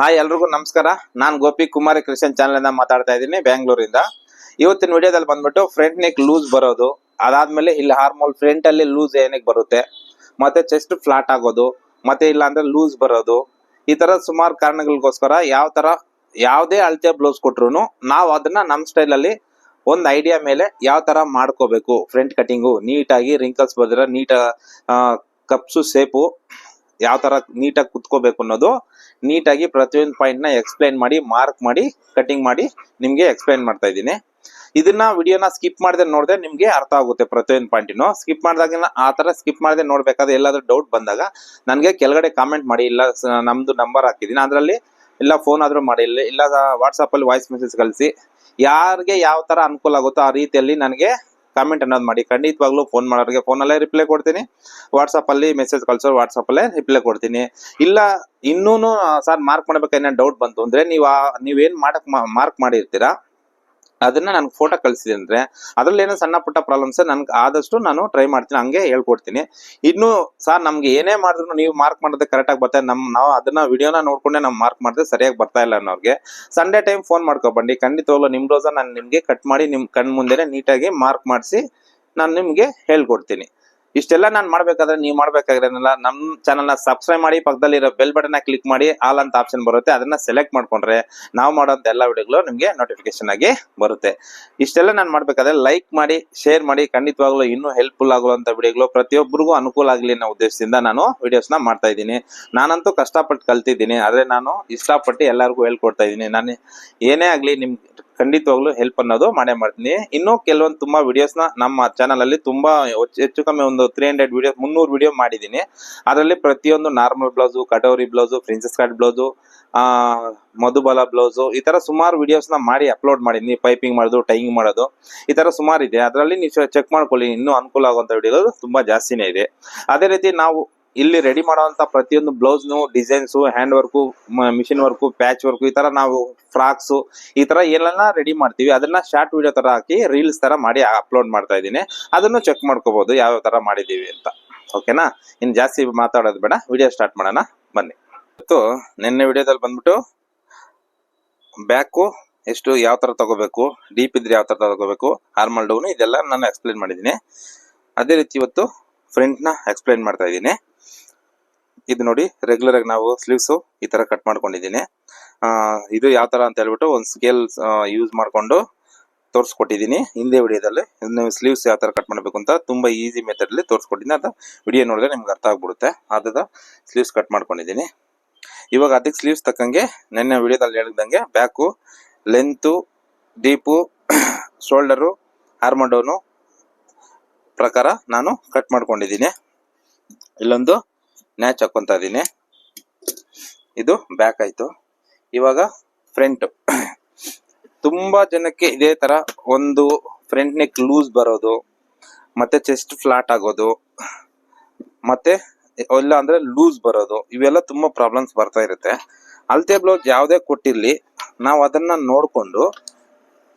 Hi ಎಲ್ರಿಗೂ ನಮಸ್ಕಾರ. ನಾನು ಗೋಪಿ ಕುಮಾರಿ ಕ್ರಿಶ್ಚಿಯನ್ ಚಾನಲ್ ಇಂದ ಮಾತಾಡ್ತಾ ಇದ್ದೀನಿ ಬೆಂಗಳೂರಿಂದ. ಇವತ್ತಿನ ವಿಡಿಯೋದಲ್ಲಿ ಬಂದ್ಬಿಟ್ಟು ಫ್ರಂಟ್ ನೆಕ್ ಲೂಸ್ ಬರೋದು, ಅದಾದ್ಮೇಲೆ ಇಲ್ಲಿ ಹಾರ್ಮೋಲ್ ಫ್ರಂಟ್ ಅಲ್ಲಿ ಲೂಸ್ ಏನಕ್ಕೆ ಬರುತ್ತೆ, ಮತ್ತೆ ಚೆಸ್ಟ್ ಫ್ಲಾಟ್ ಆಗೋದು, ಮತ್ತೆ ಇಲ್ಲ ಅಂದ್ರೆ ಲೂಸ್ ಬರೋದು, ಈ ತರ ಸುಮಾರು ಕಾರಣಗಳಿಗೋಸ್ಕರ ಯಾವ ತರ ಯಾವುದೇ ಅಳತೆ ಬ್ಲೌಸ್ ಕೊಟ್ರು ನಾವು ಅದನ್ನ ನಮ್ಮ ಸ್ಟೈಲ್ ಅಲ್ಲಿ ಒಂದು ಐಡಿಯಾ ಮೇಲೆ ಯಾವ ತರ ಮಾಡ್ಕೋಬೇಕು. ಫ್ರಂಟ್ ಕಟಿಂಗು ನೀಟಾಗಿ ರಿಂಕಲ್ಸ್ ಬಂದಿರೋ ನೀಟ ಕಪ್ಸು ಸೇಪು ಯಾವ ತರ ನೀಟಾಗಿ ಕುತ್ಕೋಬೇಕು ಅನ್ನೋದು ನೀಟಾಗಿ ಪ್ರತಿಯೊಂದು ಪಾಯಿಂಟ್ನ ಎಕ್ಸ್ಪ್ಲೈನ್ ಮಾಡಿ ಮಾರ್ಕ್ ಮಾಡಿ ಕಟಿಂಗ್ ಮಾಡಿ ನಿಮಗೆ ಎಕ್ಸ್ಪ್ಲೈನ್ ಮಾಡ್ತಾ ಇದ್ದೀನಿ. ಇದನ್ನ ವಿಡಿಯೋನ ಸ್ಕಿಪ್ ಮಾಡದೆ ನೋಡಿದ್ರೆ ನಿಮಗೆ ಅರ್ಥ ಆಗುತ್ತೆ ಪ್ರತಿಯೊಂದು ಪಾಯಿಂಟಿನ ಸ್ಕಿಪ್ ಮಾಡಿದಾಗ ಆ ತರ ಸ್ಕಿಪ್ ಮಾಡದೆ ನೋಡ್ಬೇಕಾದ್ರೆ ಎಲ್ಲಾದ್ರೂ ಡೌಟ್ ಬಂದಾಗ ನನಗೆ ಕೆಳಗಡೆ ಕಾಮೆಂಟ್ ಮಾಡಿ, ಇಲ್ಲ ನಮ್ದು ನಂಬರ್ ಹಾಕಿದ್ದೀನಿ ಅದರಲ್ಲಿ ಇಲ್ಲ ಫೋನ್ ಆದ್ರೂ ಮಾಡಿ, ಇಲ್ಲ ಇಲ್ಲ ವಾಟ್ಸಪ್ ಅಲ್ಲಿ ವಾಯ್ಸ್ ಮೆಸೇಜ್ ಕಳಿಸಿ. ಯಾರಿಗೆ ಯಾವ ತರ ಅನುಕೂಲ ಆಗುತ್ತೋ ಆ ರೀತಿಯಲ್ಲಿ ನನಗೆ ಕಾಮೆಂಟ್ ಅನ್ನೋದು ಮಾಡಿ. ಖಂಡಿತವಾಗ್ಲೂ ಫೋನ್ ಮಾಡೋರಿಗೆ ಫೋನಲ್ಲೇ ರಿಪ್ಲೈ ಕೊಡ್ತೀನಿ. ವಾಟ್ಸಪ್ ಅಲ್ಲಿ ಮೆಸೇಜ್ ಕಳ್ಸೋ ವಾಟ್ಸಪ್ ಅಲ್ಲೇ ರಿಪ್ಲೈ ಕೊಡ್ತೀನಿ. ಇಲ್ಲ, ಇನ್ನೂನು ಸರ್ ಮಾರ್ಕ್ ಮಾಡ್ಬೇಕಾದ್ರೆ ಡೌಟ್ ಬಂತು ಅಂದ್ರೆ ನೀವು ನೀವೇನು ನೀವೇನ್ ಮಾಡಕ್ ಮಾರ್ಕ್ ಮಾಡಿರ್ತೀರಾ? ಅದನ್ನ ನನ್ಗೆ ಫೋಟೋ ಕಳಿಸಿದೆ ಅಂದ್ರೆ ಅದ್ರಲ್ಲಿ ಏನೋ ಸಣ್ಣ ಪುಟ್ಟ ಪ್ರಾಬ್ಲಮ್ಸ್ ನನ್ಗೆ ಆದಷ್ಟು ನಾನು ಟ್ರೈ ಮಾಡ್ತೀನಿ, ಹಂಗೆ ಹೇಳ್ಕೊಡ್ತೀನಿ. ಇನ್ನು ಸರ್ ನಮ್ಗೆ ಏನೇ ಮಾಡಿದ್ರು ನೀವು ಮಾರ್ಕ್ ಮಾಡೋದೇ ಕರೆಕ್ಟ್ ಆಗಿ ಬರ್ತಾ ನಮ್, ನಾವು ಅದನ್ನ ವಿಡಿಯೋನ ನೋಡ್ಕೊಂಡೆ ನಾವು ಮಾರ್ಕ್ ಮಾಡಿದ್ರೆ ಸರಿಯಾಗಿ ಬರ್ತಾ ಇಲ್ಲ ಅನ್ನೋರ್ಗೆ. ಸಂಡೇ ಟೈಮ್ ಫೋನ್ ಮಾಡ್ಕೊಬಂಡಿ ಖಂಡಿತವಾಗ್ಲೂ ನಿಮ್ ರೋಸ ನಾನು ನಿಮ್ಗೆ ಕಟ್ ಮಾಡಿ ನಿಮ್ ಕಣ್ ಮುಂದೆನೆ ನೀಟಾಗಿ ಮಾರ್ಕ್ ಮಾಡಿಸಿ ನಾನು ನಿಮ್ಗೆ ಹೇಳ್ಕೊಡ್ತೀನಿ. ಇಷ್ಟೆಲ್ಲ ನಾನು ಮಾಡ್ಬೇಕಾದ್ರೆ ನೀವು ಮಾಡ್ಬೇಕಾಗಿರೋದಿಲ್ಲ ನಮ್ಮ ನ ಸಬ್ಸ್ಕ್ರೈಬ್ ಮಾಡಿ, ಪಕ್ಕದಲ್ಲಿರೋ ಬೆಲ್ ಬಟನ್ ಕ್ಲಿಕ್ ಮಾಡಿ ಆಲ್ ಅಂತ ಆಪ್ಷನ್ ಬರುತ್ತೆ. ಅದನ್ನ ಸೆಲೆಕ್ಟ್ ಮಾಡ್ಕೊಂಡ್ರೆ ನಾವು ಮಾಡೋಂಥ ಎಲ್ಲ ವಿಡಿಯೋಗಳು ನಿಮಗೆ ನೋಟಿಫಿಕೇಶನ್ ಆಗಿ ಬರುತ್ತೆ. ಇಷ್ಟೆಲ್ಲ ನಾನು ಮಾಡ್ಬೇಕಾದ್ರೆ ಲೈಕ್ ಮಾಡಿ ಶೇರ್ ಮಾಡಿ, ಖಂಡಿತವಾಗ್ಲೂ ಇನ್ನೂ ಹೆಲ್ಪ್ಫುಲ್ ಆಗುವಂತ ವಿಡಿಯೋಗಳು ಪ್ರತಿಯೊಬ್ಬರಿಗೂ ಅನುಕೂಲ ಆಗಲಿ ಅನ್ನೋ ಉದ್ದೇಶದಿಂದ ನಾನು ವಿಡಿಯೋಸ್ನ ಮಾಡ್ತಾ ಇದ್ದೀನಿ. ನಾನಂತೂ ಕಷ್ಟಪಟ್ಟು ಕಲ್ತಿದ್ದೀನಿ, ಆದ್ರೆ ನಾನು ಇಷ್ಟಪಟ್ಟು ಎಲ್ಲರಿಗೂ ಹೇಳ್ಕೊಡ್ತಾ ಇದ್ದೀನಿ. ನಾನು ಏನೇ ಆಗಲಿ ನಿಮ್ ಖಂಡಿತವಾಗ್ಲೂ ಹೆಲ್ಪ್ ಅನ್ನೋದು ಮಾಡೇ ಮಾಡ್ತೀನಿ. ಇನ್ನು ಕೆಲವೊಂದು ತುಂಬಾ ವಿಡಿಯೋಸ್ನ ನಮ್ಮ ಚಾನಲ್ ಅಲ್ಲಿ ತುಂಬಾ ಹೆಚ್ಚು- ಕಮ್ಮಿ ಒಂದು ತ್ರೀ ಹಂಡ್ರೆಡ್ ವಿಡಿಯೋ ಮುನ್ನೂರು ವಿಡಿಯೋ ಮಾಡಿದ್ದೀನಿ. ಅದರಲ್ಲಿ ಪ್ರತಿಯೊಂದು normal blouse katori blouse princess cut blouse Madhubala blouse ಈ ತರ ಸುಮಾರು ವಿಡಿಯೋಸ್ನ ಮಾಡಿ ಅಪ್ಲೋಡ್ ಮಾಡಿದ್ದೀನಿ. ಪೈಪಿಂಗ್ ಮಾಡೋದು ಟೈಂಗ್ ಮಾಡೋದು, ಈ ತರ ಸುಮಾರು ಇದೆ ಅದರಲ್ಲಿ ನೀವು ಚೆಕ್ ಮಾಡ್ಕೊಳ್ಳಿ. ಇನ್ನೂ ಅನುಕೂಲ ಆಗುವಂತ ವಿಡಿಯೋಗಳು ತುಂಬಾ ಜಾಸ್ತಿನೇ ಇದೆ. ಅದೇ ರೀತಿ ನಾವು ಇಲ್ಲಿ ರೆಡಿ ಮಾಡುವಂತ ಪ್ರತಿಯೊಂದು ಬ್ಲೌಸ್ನು designs hand work machine work patch work ಈ ತರ ನಾವು ಫ್ರಾಕ್ಸು ಈ ತರ ಏನೆಲ್ಲ ರೆಡಿ ಮಾಡ್ತೀವಿ. ಅದನ್ನ ಶಾರ್ಟ್ ವಿಡಿಯೋ ತರ ಹಾಕಿ ರೀಲ್ಸ್ ತರ ಮಾಡಿ ಅಪ್ಲೋಡ್ ಮಾಡ್ತಾ ಇದ್ದೀನಿ. ಅದನ್ನು ಚೆಕ್ ಮಾಡ್ಕೋಬಹುದು ಯಾವ ತರ ಮಾಡಿದೀವಿ ಅಂತ. ಓಕೆನಾ ಇನ್ನು ಜಾಸ್ತಿ ಮಾತಾಡೋದು ಬೇಡ. ವಿಡಿಯೋ ಸ್ಟಾರ್ಟ್ ಮಾಡೋಣ. ಬನ್ನಿ. ಇವತ್ತು ನಿನ್ನೆ ವಿಡಿಯೋದಲ್ಲಿ ಬಂದ್ಬಿಟ್ಟು ಬ್ಯಾಕು, ಎಷ್ಟು, ಯಾವ ತರ ತಗೋಬೇಕು ಡೀಪ್ ಇದ್ರೆ ಯಾವ ತರ ತಗೋಬೇಕು ಹಾರ್ಮಲ್ ಡೌನ್ ಇದೆಲ್ಲ ನಾನು ಎಕ್ಸ್ಪ್ಲೈನ್ ಮಾಡಿದ್ದೀನಿ. ಅದೇ ರೀತಿ ಇವತ್ತು ಫ್ರಂಟ್ನ ಎಕ್ಸ್ಪ್ಲೈನ್ ಮಾಡ್ತಾ ಇದ್ದೀನಿ. ಇದು ನೋಡಿ ರೆಗ್ಯುಲರ್ ಆಗಿ ನಾವು ಸ್ಲೀವ್ಸು ಈ ತರ ಕಟ್ ಮಾಡ್ಕೊಂಡಿದ್ದೀನಿ. ಇದು ಯಾವ ತರ ಅಂತ ಹೇಳ್ಬಿಟ್ಟು ಒಂದು ಸ್ಕೇಲ್ ಯೂಸ್ ಮಾಡ್ಕೊಂಡು ತೋರಿಸ್ಕೊಟ್ಟಿದ್ದೀನಿ. ಹಿಂದೆ ವಿಡಿಯೋದಲ್ಲಿ ನೀವು ಸ್ಲೀವ್ಸ್ ಯಾವ ಥರ ಕಟ್ ಮಾಡಬೇಕು ಅಂತ ತುಂಬ ಈಸಿ ಮೆಥಡಲ್ಲಿ ತೋರಿಸ್ಕೊಟ್ಟಿದ್ದೀನಿ. ಅದು ವಿಡಿಯೋ ನೋಡಿದ್ರೆ ನಿಮ್ಗೆ ಅರ್ಥ ಆಗ್ಬಿಡುತ್ತೆ. ಅದ ಸ್ಲೀವ್ಸ್ ಕಟ್ ಮಾಡ್ಕೊಂಡಿದ್ದೀನಿ. ಇವಾಗ ಅದಕ್ಕೆ ಸ್ಲೀವ್ಸ್ ತಕ್ಕಂಗೆ ನೆನ್ನೆ ವಿಡಿಯೋದಲ್ಲಿ ಹೇಳಿದಂಗೆ ಬ್ಯಾಕು ಲೆಂತು ಡೀಪು ಶೋಲ್ಡರು ಆರ್ಮಂಡೋನು ಪ್ರಕಾರ ನಾನು ಕಟ್ ಮಾಡ್ಕೊಂಡಿದ್ದೀನಿ. ಇಲ್ಲೊಂದು ನ್ಯಾಚ್ ಹಾಕೊಂತ ಇದ್ದೀನಿ ಇದು ಬ್ಯಾಕ್ ಆಯಿತು. ಇವಾಗ ಫ್ರಂಟ್ ತುಂಬ ಜನಕ್ಕೆ ಇದೇ ಥರ ಒಂದು ಫ್ರಂಟ್ ನೆಕ್ ಲೂಸ್ ಬರೋದು, ಮತ್ತು ಚೆಸ್ಟ್ ಫ್ಲಾಟ್ ಆಗೋದು, ಮತ್ತು ಇಲ್ಲ ಅಂದರೆ ಲೂಸ್ ಬರೋದು, ಇವೆಲ್ಲ ತುಂಬ ಪ್ರಾಬ್ಲಮ್ಸ್ ಬರ್ತಾ ಇರುತ್ತೆ. ಅಳತೆ ಬ್ಲೌಸ್ ಯಾವುದೇ ಕೊಟ್ಟಿರಲಿ, ನಾವು ಅದನ್ನು ನೋಡಿಕೊಂಡು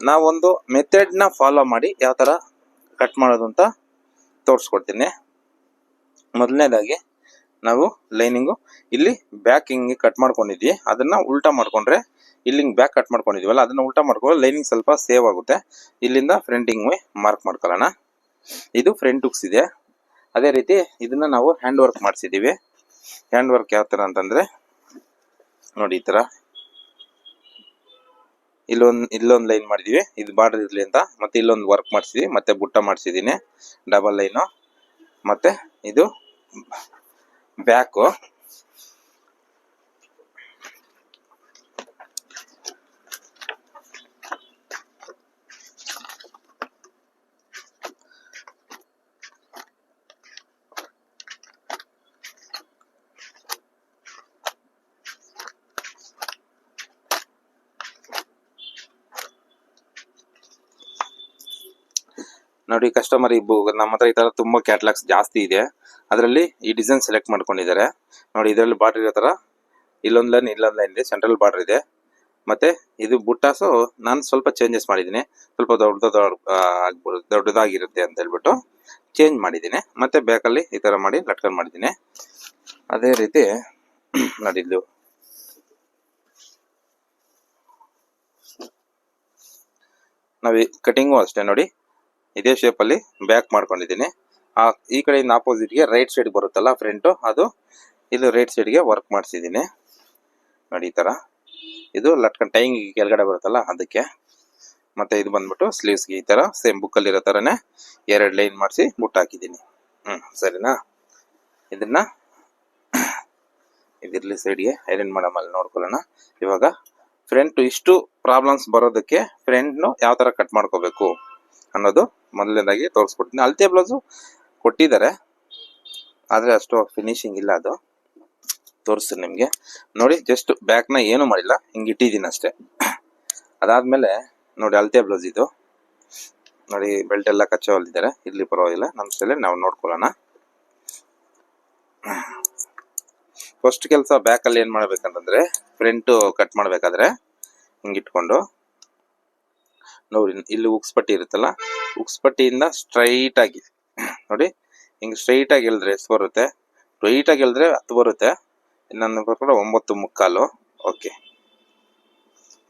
ನಾವೊಂದು ಮೆಥಡ್ನ ಫಾಲೋ ಮಾಡಿ ಯಾವ ಥರ ಕಟ್ ಮಾಡೋದು ಅಂತ ತೋರಿಸ್ಕೊಡ್ತೀನಿ. ಮೊದಲನೇದಾಗಿ ನಾವು ಲೈನಿಂಗು. ಇಲ್ಲಿ ಬ್ಯಾಕ್ ಹಿಂಗೆ ಕಟ್ ಮಾಡ್ಕೊಂಡಿದ್ವಿ. ಅದನ್ನ ಉಲ್ಟಾ ಮಾಡ್ಕೊಂಡ್ರೆ ಇಲ್ಲಿ ಹಿಂಗ್ ಬ್ಯಾಕ್ ಕಟ್ ಮಾಡ್ಕೊಂಡಿದ್ವಲ್ಲ, ಅದನ್ನ ಉಲ್ಟಾ ಮಾಡ್ಕೊಂಡು ಲೈನಿಂಗ್ ಸ್ವಲ್ಪ ಸೇವ್ ಆಗುತ್ತೆ. ಇಲ್ಲಿಂದ ಫ್ರಂಟಿಂಗ್ ಮಾರ್ಕ್ ಮಾಡ್ಕೊಳ್ಳೋಣ. ಇದು ಫ್ರಂಟ್ ಹುಕ್ಸ್ ಇದೆ. ಅದೇ ರೀತಿ ಇದನ್ನ ನಾವು ಹ್ಯಾಂಡ್ ವರ್ಕ್ ಮಾಡಿಸಿದೀವಿ. ಹ್ಯಾಂಡ್ ವರ್ಕ್ ಯಾವ ಥರ ಅಂತಂದ್ರೆ, ನೋಡಿ ಈ ಥರ ಇಲ್ಲೊಂದು ಇಲ್ಲೊಂದು ಲೈನ್ ಮಾಡಿದೀವಿ. ಇದು ಬಾರ್ಡರ್ ಇರ್ಲಿ ಅಂತ. ಮತ್ತೆ ಇಲ್ಲೊಂದು ವರ್ಕ್ ಮಾಡಿಸಿದ್ವಿ. ಮತ್ತೆ ಬುಟ್ಟ ಮಾಡಿಸಿದೀನಿ. ಡಬಲ್ ಲೈನು ಮತ್ತೆ ಇದು ಬ್ಯಾಕು ನೋಡಿ ಕಸ್ಟಮರ್ ಇಬ್ಬು ನಮ್ಮ ಹತ್ರ ಈ ತರ ತುಂಬಾ ಕ್ಯಾಟ್ಲಾಗ್ಸ್ ಜಾಸ್ತಿ ಇದೆ. ಅದರಲ್ಲಿ ಈ ಡಿಸೈನ್ ಸೆಲೆಕ್ಟ್ ಮಾಡ್ಕೊಂಡಿದ್ದಾರೆ. ನೋಡಿ ಇದರಲ್ಲಿ ಬಾರ್ಡರ್ ಇರೋ ತರ ಇಲ್ಲೊಂದ್ ಲೈನ್ ಇಲ್ಲೊಂದ್ ಲೈನ್ ಇದೆ. ಸೆಂಟ್ರಲ್ ಬಾರ್ಡರ್ ಇದೆ. ಮತ್ತೆ ಇದು ಬುಟ್ಟಾಸು ನಾನು ಸ್ವಲ್ಪ ಚೇಂಜಸ್ ಮಾಡಿದ್ದೀನಿ. ಸ್ವಲ್ಪ ದೊಡ್ಡ ದೊಡ್ಡದಾಗಿರುತ್ತೆ ಅಂತ ಹೇಳ್ಬಿಟ್ಟು ಚೇಂಜ್ ಮಾಡಿದ್ದೀನಿ. ಮತ್ತೆ ಬ್ಯಾಕಲ್ಲಿ ಈ ತರ ಮಾಡಿ ಲಟ್ಕನ್ ಮಾಡಿದ್ದೀನಿ. ಅದೇ ರೀತಿ ನೋಡಿ ನಾವಿ ನಾವು ಕಟಿಂಗು ಅಷ್ಟೇ ನೋಡಿ. ಇದೇ ಶೇಪಲ್ಲಿ ಬ್ಯಾಕ್ ಮಾಡ್ಕೊಂಡಿದ್ದೀನಿ. ಆ, ಈ ಕಡೆಯಿಂದ ಆಪೋಸಿಟ್ಗೆ ರೈಟ್ ಸೈಡ್ ಬರುತ್ತಲ್ಲ ಫ್ರಂಟು ಅದು ಇದು ರೈಟ್ ಸೈಡ್ಗೆ ವರ್ಕ್ ಮಾಡಿಸಿದ್ದೀನಿ. ನೋಡಿ ಈ ಥರ ಇದು ಲಟ್ಕನ್ ಟೈಂಗ್ ಕೆಳಗಡೆ ಬರುತ್ತಲ್ಲ ಅದಕ್ಕೆ. ಮತ್ತು ಇದು ಬಂದ್ಬಿಟ್ಟು ಸ್ಲೀವ್ಸ್ಗೆ ಈ ಥರ ಸೇಮ್ ಬುಕ್ಕಲ್ಲಿರೋ ಥರನೇ ಎರಡು ಲೈನ್ ಮಾಡಿಸಿ ಬುಟ್ಟು ಹಾಕಿದ್ದೀನಿ. ಹ್ಞೂ ಸರಿನಾ? ಇದನ್ನು ಇದಿರಲಿ ಸೈಡ್ಗೆ ಐರನ್ ಮಾಡಮಲ್ಲಿ ನೋಡ್ಕೊಳ್ಳೋಣ. ಇವಾಗ ಫ್ರಂಟ್ ಇಷ್ಟು ಪ್ರಾಬ್ಲಮ್ಸ್ ಬರೋದಕ್ಕೆ ಫ್ರಂಟ್ನು ಯಾವ ಥರ ಕಟ್ ಮಾಡ್ಕೋಬೇಕು ಅನ್ನೋದು ಮೊದಲನೇದಾಗಿ ತೋರಿಸ್ಕೊಡ್ತೀನಿ. ಅಳತೆ ಬ್ಲೌಸು ಕೊಟ್ಟಿದ್ದಾರೆ. ಆದರೆ ಅಷ್ಟು ಫಿನಿಶಿಂಗ್ ಇಲ್ಲ ಅದು. ತೋರಿಸ್ತೀನಿ ನಿಮಗೆ. ನೋಡಿ ಜಸ್ಟ್ ಬ್ಯಾಕ್ನ ಏನು ಮಾಡಿಲ್ಲ. ಹಿಂಗೆ ಇಟ್ಟಿದ್ದೀನಿ ಅಷ್ಟೇ. ಅದಾದಮೇಲೆ ನೋಡಿ ಅಳತೆ ಬ್ಲೌಸ್ ಇದು. ನೋಡಿ ಬೆಲ್ಟ್ ಎಲ್ಲ ಕಚ್ಚೆ ಹೊಲ್ದಿದ್ದಾರೆ ಇಲ್ಲಿ ಪರವಾಗಿಲ್ಲ. ನಮ್ಮ ಸ್ಟೈಲೇ ನಾವು ನೋಡ್ಕೊಳ್ಳೋಣ. ಫಸ್ಟ್ ಕೆಲಸ ಬ್ಯಾಕಲ್ಲಿ ಏನು ಮಾಡ್ಬೇಕಂತಂದ್ರೆ ಫ್ರಂಟು ಕಟ್ ಮಾಡಬೇಕಾದ್ರೆ ಹಿಂಗೆ ಇಟ್ಕೊಂಡು. ನೋಡಿ, ಇಲ್ಲಿ ಉಕ್ಸ್ಪಟ್ಟಿ ಇರುತ್ತಲ್ಲ? ಉಕ್ಸ್ ಪಟ್ಟಿಯಿಂದ ಸ್ಟ್ರೈಟ್ ಆಗಿ. ನೋಡಿ, ಹಿಂಗೆ ಸ್ಟ್ರೈಟ್ ಆಗಿ ಎಲ್ದ್ರೆ ಎಷ್ಟು ಬರುತ್ತೆ? ಸ್ಟ್ರೈಟ್ ಆಗಿ ಎಲ್ದ್ರೆ ಹತ್ತು ಬರುತ್ತೆ. ಇನ್ನೊಂದು ಪ್ರಕಾರ ಒಂಬತ್ತು ಮುಕ್ಕಾಲು. ಓಕೆ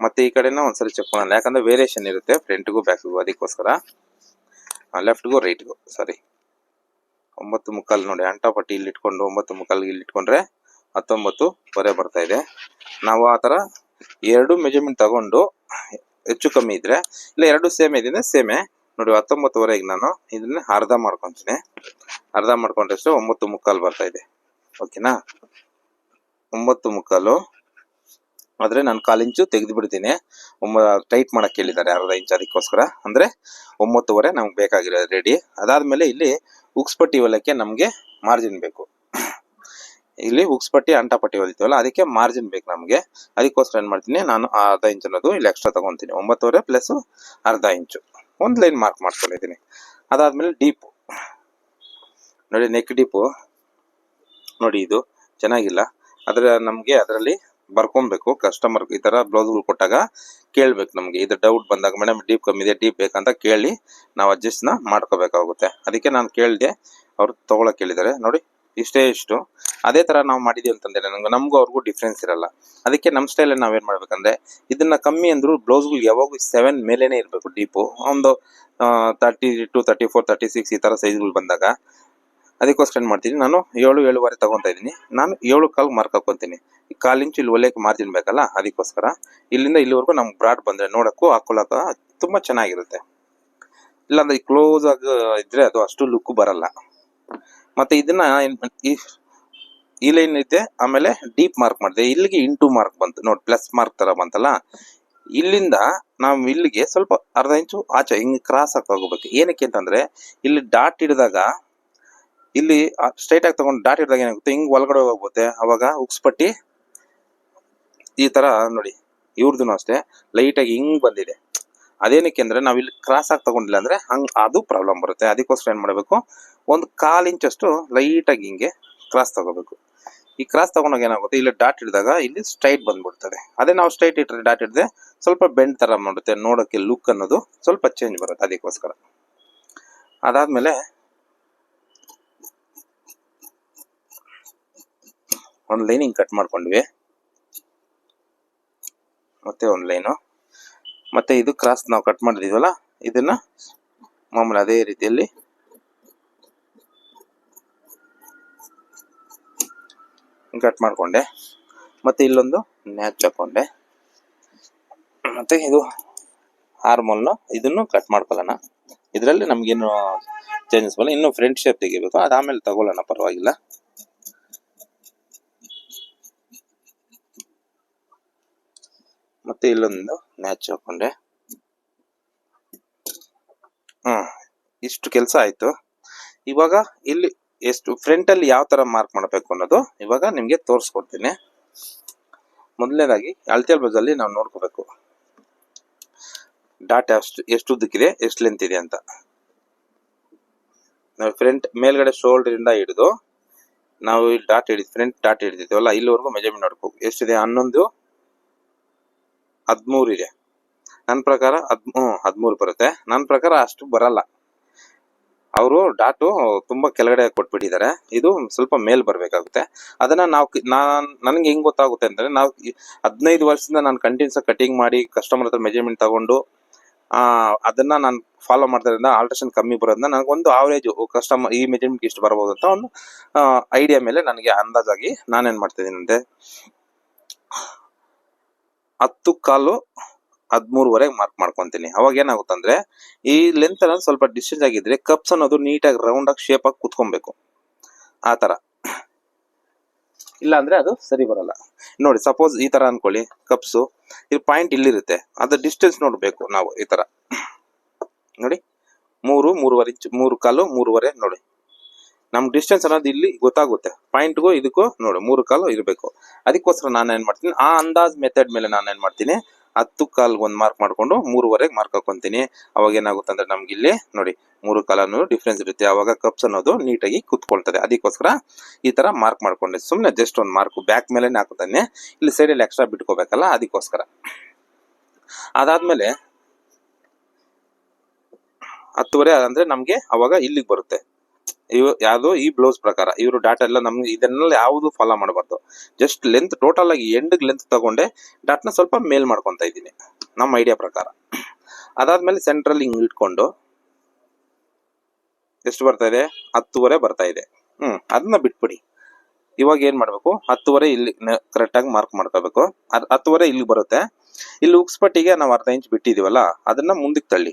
ಮತ್ತೆ ಈ ಕಡೆನ ಒಂದ್ಸರಿ ಚೆಕ್ ಮಾಡೋಣ. ಯಾಕಂದ್ರೆ ವೇರಿಯೇಷನ್ ಇರುತ್ತೆ ಫ್ರಂಟ್ಗೂ ಬ್ಯಾಕ್ಗೂ ಅದಕ್ಕೋಸ್ಕರ. ಲೆಫ್ಟ್ಗೂ ರೈಟ್ಗೂ ಸಾರಿ ಒಂಬತ್ತು ಮುಕ್ಕಾಲು ನೋಡಿ, ಅಂಟ ಪಟ್ಟಿ ಇಲ್ಲಿ ಇಟ್ಕೊಂಡು ಒಂಬತ್ತು ಮುಕ್ಕಾಲು ಇಲ್ಲಿ ಇಟ್ಕೊಂಡ್ರೆ ಹತ್ತೊಂಬತ್ತು ಬರೆ ಬರ್ತಾ ಇದೆ. ನಾವು ಆ ಥರ ಎರಡು ಮೆಜರ್ಮೆಂಟ್ ತಗೊಂಡು ಹೆಚ್ಚು ಕಮ್ಮಿ ಇದ್ರೆ, ಇಲ್ಲ ಎರಡು ಸೇಮ್ ಇದೆ ಸೇಮೆ ನೋಡಿ, ಹತ್ತೊಂಬತ್ತುವರೆಗೆ ನಾನು ಇದನ್ನ ಅರ್ಧ ಮಾಡ್ಕೊತೀನಿ. ಅರ್ಧ ಮಾಡ್ಕೊಂಡಷ್ಟು ಒಂಬತ್ತು ಮುಕ್ಕಾಲು ಬರ್ತಾ ಇದೆ. ಓಕೆನಾ? ಒಂಬತ್ತು ಮುಕ್ಕಾಲು. ಆದ್ರೆ ನಾನು ಕಾಲು ಇಂಚು ತೆಗೆದು ಬಿಡ್ತೀನಿ ಒಂಬ ಟೈಟ್ ಮಾಡೋಕ್ಕೆ ಹೇಳಿದ್ದಾರೆ ಅರ್ಧ ಇಂಚ್ ಅದಕ್ಕೋಸ್ಕರ. ಅಂದ್ರೆ ಒಂಬತ್ತುವರೆ ನಮ್ಗೆ ಬೇಕಾಗಿರೋದು ರೆಡಿ ಅದಾದಮೇಲೆ ಇಲ್ಲಿ ಉಕ್ಸ್ಪಟ್ಟಿ ಹೊಲಕ್ಕೆ ನಮಗೆ ಮಾರ್ಜಿನ್ ಬೇಕು. ಇಲ್ಲಿ ಉಕ್ಸ್ಪಟ್ಟಿ ಪಟ್ಟಿ ಅಂಟ ಪಟ್ಟಿ ಹೊಲಿತೀವಲ್ಲ, ಅದಕ್ಕೆ ಮಾರ್ಜಿನ್ ಬೇಕು ನಮಗೆ. ಅದಕ್ಕೋಸ್ಕರ ಏನು ಮಾಡ್ತೀನಿ, ನಾನು ಅರ್ಧ ಇಂಚ್ ಅನ್ನೋದು ಇಲ್ಲಿ ಎಕ್ಸ್ಟ್ರಾ ತಗೊಂತೀನಿ. ಒಂಬತ್ತುವರೆ ಪ್ಲಸ್ ಅರ್ಧ ಇಂಚು. ಒಂದು ಲೈನ್ ಮಾರ್ಕ್ ಮಾಡ್ಕೊಂಡಿದ್ದೀನಿ. ಅದಾದ್ಮೇಲೆ ಡೀಪು ನೋಡಿ ನೆಕ್ ಡೀಪು ನೋಡಿ ಇದು, ಚೆನ್ನಾಗಿಲ್ಲ. ಆದರೆ ನಮಗೆ ಅದರಲ್ಲಿ ಬರ್ಕೊಬೇಕು ಕಸ್ಟಮರ್ ಈ ತರ ಬ್ಲೌಸ್ಗಳು ಕೊಟ್ಟಾಗ ಕೇಳಬೇಕು ನಮಗೆ. ಇದು ಡೌಟ್ ಬಂದಾಗ ಮೇಡಮ್ ಡೀಪ್ ಕಮ್ಮಿ ಇದೆ ಡೀಪ್ ಬೇಕಂತ ಕೇಳಿ ನಾವು ಅಡ್ಜಸ್ಟ್ನ ಮಾಡ್ಕೋಬೇಕಾಗುತ್ತೆ. ಅದಕ್ಕೆ ನಾನು ಕೇಳಿದೆ, ಅವ್ರು ತೊಗೊಳಕ್ಕೆ ಹೇಳಿದ್ದಾರೆ. ನೋಡಿ ಇಷ್ಟೇ ಇಷ್ಟು. ಅದೇ ತರ ನಾವು ಮಾಡಿದೀವಿ ಅಂತಂದರೆ ನಮ್ಗೆ ನಮಗೂ ಅವ್ರಿಗೂ ಡಿಫ್ರೆನ್ಸ್ ಇರಲ್ಲ. ಅದಕ್ಕೆ ನಮ್ಮ ಸ್ಟೈಲಲ್ಲಿ ನಾವೇನ್ ಮಾಡ್ಬೇಕಂದ್ರೆ, ಇದನ್ನ ಕಮ್ಮಿ ಅಂದ್ರು ಬ್ಲೌಸ್ಗಳು ಯಾವಾಗೂ ಸೆವೆನ್ ಮೇಲೇನೆ ಇರಬೇಕು ಡೀಪು ಒಂದು thirty two thirty four thirty six ಈ ಥರ ಸೈಜ್ಗಳು ಬಂದಾಗ, ಅದಕ್ಕೋಸ್ಕರ ಏನು ಮಾಡ್ತೀನಿ, ನಾನು ಏಳು, ಏಳುವರೆ ತೊಗೊತಾ ಇದ್ದೀನಿ. ನಾನು ಏಳು ಕಾಲ್ ಮಾರ್ಕ್ ಹಾಕ್ಕೊತೀನಿ ಈ ಇಂಚು ಇಲ್ಲಿ ಒಲೆಗೆ ಮಾರ್ಜಿನ್ ಬೇಕಲ್ಲ, ಅದಕ್ಕೋಸ್ಕರ ಇಲ್ಲಿಂದ ಇಲ್ಲಿವರೆಗೂ ನಮ್ಗೆ ಬ್ರಾಡ್ ಬಂದ್ರೆ ನೋಡೋಕ್ಕೂ ಹಾಕೊಳಕ ತುಂಬಾ ಚೆನ್ನಾಗಿರುತ್ತೆ. ಇಲ್ಲಾಂದ್ರೆ ಕ್ಲೋಸ್ ಆಗಿ ಇದ್ರೆ ಅದು ಅಷ್ಟು ಲುಕ್ ಬರಲ್ಲ. ಮತ್ತೆ ಇದನ್ನ ಈ ಲೈನ್ ಐತೆ, ಆಮೇಲೆ ಡೀಪ್ ಮಾರ್ಕ್ ಮಾಡಿದೆ. ಇಲ್ಲಿಗೆ ಇಂಟು ಮಾರ್ಕ್ ಬಂತು. ನೋಡಿ ಪ್ಲಸ್ ಮಾರ್ಕ್ ತರ ಬಂತಲ್ಲ? ಇಲ್ಲಿಂದ ನಾವು ಇಲ್ಲಿಗೆ ಸ್ವಲ್ಪ ಅರ್ಧ ಇಂಚು ಆಚೆ ಹಿಂಗ್ ಕ್ರಾಸ್ ಆಗಿ ಹೋಗ್ಬೇಕು. ಏನಕ್ಕೆ ಅಂತಂದ್ರೆ, ಇಲ್ಲಿ ಡಾಟ್ ಹಿಡಿದಾಗ, ಇಲ್ಲಿ ಸ್ಟ್ರೈಟ್ ಆಗಿ ತಗೊಂಡು ಡಾಟ್ ಹಿಡಿದಾಗ ಏನಾಗುತ್ತೆ? ಹಿಂಗ್ ಒಳಗಡೆ ಹೋಗುತ್ತೆ ಅವಾಗ ಉಕ್ಸ್ ಪಟ್ಟಿ ಈ ತರ ನೋಡಿ ಇವ್ರದ್ದು ಅಷ್ಟೇ ಲೈಟ್ ಆಗಿ ಹಿಂಗ್ ಬಂದಿದೆ. ಅದೇನಕ್ಕೆ ಅಂದ್ರೆ ನಾವ್ ಇಲ್ಲಿ ಕ್ರಾಸ್ ಆಗಿ ತಗೊಂಡಿಲ್ಲ ಅಂದ್ರೆ ಹಂಗ್ ಅದು ಪ್ರಾಬ್ಲಮ್ ಬರುತ್ತೆ. ಅದಕ್ಕೋಸ್ಕರ ಏನ್ ಮಾಡ್ಬೇಕು? ಒಂದು ಕಾಲ್ ಇಂಚಷ್ಟು ಲೈಟಾಗಿ ಹಿಂಗೆ ಕ್ರಾಸ್ ತಗೋಬೇಕು. ಈ ಕ್ರಾಸ್ ತಗೊಂಡಾಗ ಏನಾಗುತ್ತೆ? ಇಲ್ಲಿ ಡಾಟ್ ಹಿಡಿದಾಗ ಇಲ್ಲಿ ಸ್ಟ್ರೈಟ್ ಬಂದ್ಬಿಡ್ತದೆ. ಅದೇ ನಾವು ಸ್ಟ್ರೈಟ್ ಇಟ್ಟರೆ ಡಾಟ್ ಹಿಡಿದ್ರೆ ಸ್ವಲ್ಪ ಬೆಂಡ್ ಥರ ಮಾಡುತ್ತೆ. ನೋಡೋಕೆ ಲುಕ್ ಅನ್ನೋದು ಸ್ವಲ್ಪ ಚೇಂಜ್ ಬರುತ್ತೆ ಅದಕ್ಕೋಸ್ಕರ. ಅದಾದ್ಮೇಲೆ ಒಂದು ಲೈನಿಂಗ್ ಕಟ್ ಮಾಡ್ಕೊಂಡ್ವಿ. ಮತ್ತೆ ಒಂದು ಲೈನು. ಮತ್ತೆ ಇದು ಕ್ರಾಸ್ ನಾವು ಕಟ್ ಮಾಡಿದೀವಲ್ಲ? ಇದನ್ನ ಮಾಮೂಲಿ ಅದೇ ರೀತಿಯಲ್ಲಿ ಕಟ್ ಮಾಡ್ಕೊಂಡೆ. ಮತ್ತೆ ಇಲ್ಲೊಂದು ನ್ಯಾಚ್ ಹಾಕೊಂಡೆ. ಮತ್ತೆ ಇದು ಹಾರ್ಮೋಲ್ನ ಇದನ್ನು ಕಟ್ ಮಾಡ್ಕೊಳ್ಳೋಣ. ಇದರಲ್ಲಿ ನಮ್ಗೇನು ಚೇಂಜಸ್ ಬರಲ್ಲ ಇನ್ನು ಫ್ರಂಟ್ ಶೇಪ್ ತೆಗಿಬೇಕು. ಅದಾದ್ಮೇಲೆ ತಗೊಳ್ಳೋಣ, ಪರವಾಗಿಲ್ಲ. ಮತ್ತೆ ಇಲ್ಲೊಂದು ನ್ಯಾಚ್ ಹಾಕೊಂಡೆ. ಹ್ಮ್, ಇಷ್ಟು ಕೆಲಸ ಆಯ್ತು. ಇವಾಗ ಇಲ್ಲಿ ಎಷ್ಟು ಫ್ರಂಟ್ ಅಲ್ಲಿ ಯಾವ ತರ ಮಾರ್ಕ್ ಮಾಡಬೇಕು ಅನ್ನೋದು ಇವಾಗ ನಿಮ್ಗೆ ತೋರಿಸ್ಕೊಡ್ತೀನಿ. ಮೊದಲನೇದಾಗಿ ಅಳತೆ ಬಜಲ್ಲಿ ನಾವು ನೋಡ್ಕೋಬೇಕು. ಡಾಟ್ ಎಷ್ಟು ಎಷ್ಟು ಉದ್ದಕ್ಕಿದೆ ಎಷ್ಟು ಲೆಂತ್ ಇದೆ ಅಂತ. ನಾವು ಫ್ರಂಟ್ ಮೇಲ್ಗಡೆ ಶೋಲ್ಡರ್ ಇಂದ ಹಿಡಿದು ನಾವು ಇಲ್ಲಿ ಡಾಟ್ ಹಿಡಿದು ಫ್ರಂಟ್ ಡಾಟ್ ಹಿಡಿದಿದ್ದೀವಲ್ಲ, ಇಲ್ಲಿವರೆಗೂ ಮೆಜರ್ಮೆಂಟ್ ನೋಡ್ಕೋಬೇಕು ಎಷ್ಟಿದೆ? ಹನ್ನೊಂದು, ಹದಿಮೂರು ಇದೆ. ನನ್ನ ಪ್ರಕಾರ ಹದ್ ಹದಿಮೂರು ಹದ್ಮೂರು ಬರುತ್ತೆ. ನನ್ನ ಪ್ರಕಾರ ಅಷ್ಟು ಬರಲ್ಲ. ಅವರು ಡಾಟು ತುಂಬಾ ಕೆಳಗಡೆ ಕೊಟ್ಬಿಟ್ಟಿದ್ದಾರೆ. ಇದು ಸ್ವಲ್ಪ ಮೇಲ್ ಬರಬೇಕಾಗುತ್ತೆ. ಅದನ್ನ ನಾವು ನಾನು, ನನಗೆ ಹೆಂಗ್ ಗೊತ್ತಾಗುತ್ತೆ ಅಂದ್ರೆ ನಾವು ಹದಿನೈದು ವರ್ಷದಿಂದ ನಾನು ಕಂಟಿನ್ಯೂಸ್ ಕಟಿಂಗ್ ಮಾಡಿ ಕಸ್ಟಮರ್ ಹತ್ರ ಮೆಜರ್ಮೆಂಟ್ ತಗೊಂಡು ಅದನ್ನ ನಾನು ಫಾಲೋ ಮಾಡೋದ್ರಿಂದ ಆಲ್ಟ್ರೇಷನ್ ಕಮ್ಮಿ ಬರೋದ್ರಿಂದ ನನಗೊಂದು ಆವರೇಜ್ ಕಸ್ಟಮರ್ ಈ ಮೆಜರ್ಮೆಂಟ್ ಇಷ್ಟು ಬರ್ಬೋದು ಅಂತ ಒಂದು ಐಡಿಯಾ ಮೇಲೆ ನನಗೆ ಅಂದಾಜಾಗಿ ನಾನೇನು ಮಾಡ್ತಿದ್ದೀನಿ ಅಂದರೆ, ಹತ್ತು ಕಾಲು ಹದಿಮೂರುವರೆಗೆ ಮಾರ್ಕ್ ಮಾಡ್ಕೊಂತೀನಿ. ಅವಾಗ ಏನಾಗುತ್ತಂದ್ರೆ, ಈ ಲೆಂತ್ ಅನ್ನೋದು ಸ್ವಲ್ಪ ಡಿಸ್ಟೆನ್ಸ್ ಆಗಿದ್ರೆ ಕಪ್ಸ್ ಅನ್ನೋದು ನೀಟಾಗಿ ರೌಂಡ್ ಆಗಿ ಶೇಪ್ ಆಗಿ ಕುತ್ಕೊಬೇಕು. ಆ ತರ. ಇಲ್ಲ ಅಂದ್ರೆ ಅದು ಸರಿ ಬರಲ್ಲ. ನೋಡಿ ಸಪೋಸ್ ಈ ತರ ಅನ್ಕೊಳ್ಳಿ ಕಪ್ಸು ಇದು ಪಾಯಿಂಟ್ ಇಲ್ಲಿರುತ್ತೆ. ಅದ್ರ ಡಿಸ್ಟೆನ್ಸ್ ನೋಡ್ಬೇಕು ನಾವು ಈ ತರ. ನೋಡಿ, ಮೂರು, ಮೂರುವರೆ ಇಂಚ್, ಮೂರು ಕಾಲು, ಮೂರುವರೆ, ನೋಡಿ. ನಮ್ ಡಿಸ್ಟೆನ್ಸ್ ಅನ್ನೋದು ಇಲ್ಲಿ ಗೊತ್ತಾಗುತ್ತೆ. ಪಾಯಿಂಟ್ಗೂ ಇದಕ್ಕೂ, ನೋಡಿ, ಮೂರು ಕಾಲು ಇರಬೇಕು. ಅದಕ್ಕೋಸ್ಕರ ನಾನು ಏನ್ ಮಾಡ್ತೀನಿ, ಆ ಅಂದಾಜ್ ಮೆಥಡ್ ಮೇಲೆ ನಾನು ಏನ್ ಮಾಡ್ತೀನಿ. ಹತ್ತು ಕಾಲ್ ಒಂದು ಮಾರ್ಕ್ ಮಾಡ್ಕೊಂಡು ಮೂರುವರೆಗೆ ಮಾರ್ಕ್ ಹಾಕೊಂತೀನಿ. ಅವಾಗ ಏನಾಗುತ್ತೆ ಅಂದ್ರೆ ನಮ್ಗೆ ಇಲ್ಲಿ ನೋಡಿ, ಮೂರು ಕಾಲ ಅನ್ನೋದು ಡಿಫ್ರೆನ್ಸ್ ಇರುತ್ತೆ. ಅವಾಗ ಕಪ್ಸ್ ಅನ್ನೋದು ನೀಟಾಗಿ ಕುತ್ಕೊಳ್ತದೆ. ಅದಕ್ಕೋಸ್ಕರ ಈ ತರ ಮಾರ್ಕ್ ಮಾಡ್ಕೊಂಡೆ. ಸುಮ್ಮನೆ ಜಸ್ಟ್ ಒಂದು ಮಾರ್ಕ್ ಬ್ಯಾಕ್ ಮೇಲೆ ಹಾಕುತ್ತಾನೆ ಇಲ್ಲಿ ಸೈಡಲ್ಲಿ ಎಕ್ಸ್ಟ್ರಾ ಬಿಟ್ಕೋಬೇಕಲ್ಲ, ಅದಕ್ಕೋಸ್ಕರ. ಅದಾದ್ಮೇಲೆ ಹತ್ತುವರೆ ಅಂದ್ರೆ ನಮಗೆ ಅವಾಗ ಇಲ್ಲಿಗೆ ಬರುತ್ತೆ. ಇವ್ ಯಾವ್ದು ಈ ಬ್ಲೌಸ್ ಪ್ರಕಾರ ಇವರು ಡಾಟಾ ಎಲ್ಲ ನಮ್ಗೆ ಇದನ್ನೆಲ್ಲ ಯಾವುದು ಫಾಲೋ ಮಾಡಬಾರ್ದು. ಜಸ್ಟ್ ಲೆಂತ್ ಟೋಟಲ್ ಆಗಿ ಎಂಡ್ ಲೆಂತ್ ತಗೊಂಡೆ ಡಾಟ್ನ ಸ್ವಲ್ಪ ಮೇಲ್ ಮಾಡ್ಕೊತಾ ಇದ್ದೀನಿ, ನಮ್ಮ ಐಡಿಯಾ ಪ್ರಕಾರ. ಅದಾದ್ಮೇಲೆ ಸೆಂಟ್ರಲ್ ಹಿಂಗ್ ಇಟ್ಕೊಂಡು, ಎಷ್ಟು ಬರ್ತಾ ಇದೆ? ಹತ್ತುವರೆ ಬರ್ತಾ ಇದೆ. ಹ್ಮ್ ಅದನ್ನ ಬಿಟ್ಬಿಡಿ. ಇವಾಗ ಏನ್ ಮಾಡ್ಬೇಕು? ಹತ್ತುವರೆ ಇಲ್ಲಿ ಕರೆಕ್ಟ್ ಆಗಿ ಮಾರ್ಕ್ ಮಾಡ್ಕೋಬೇಕು. ಅದ್ ಹತ್ತುವರೆ ಇಲ್ಲಿ ಬರುತ್ತೆ. ಇಲ್ಲಿ ಉಕ್ಸ್ಪಟ್ಟಿಗೆ ನಾವು ಅರ್ಧ ಇಂಚ್ ಬಿಟ್ಟಿದೀವಲ್ಲ, ಅದನ್ನ ಮುಂದಕ್ಕೆ ತಳ್ಳಿ.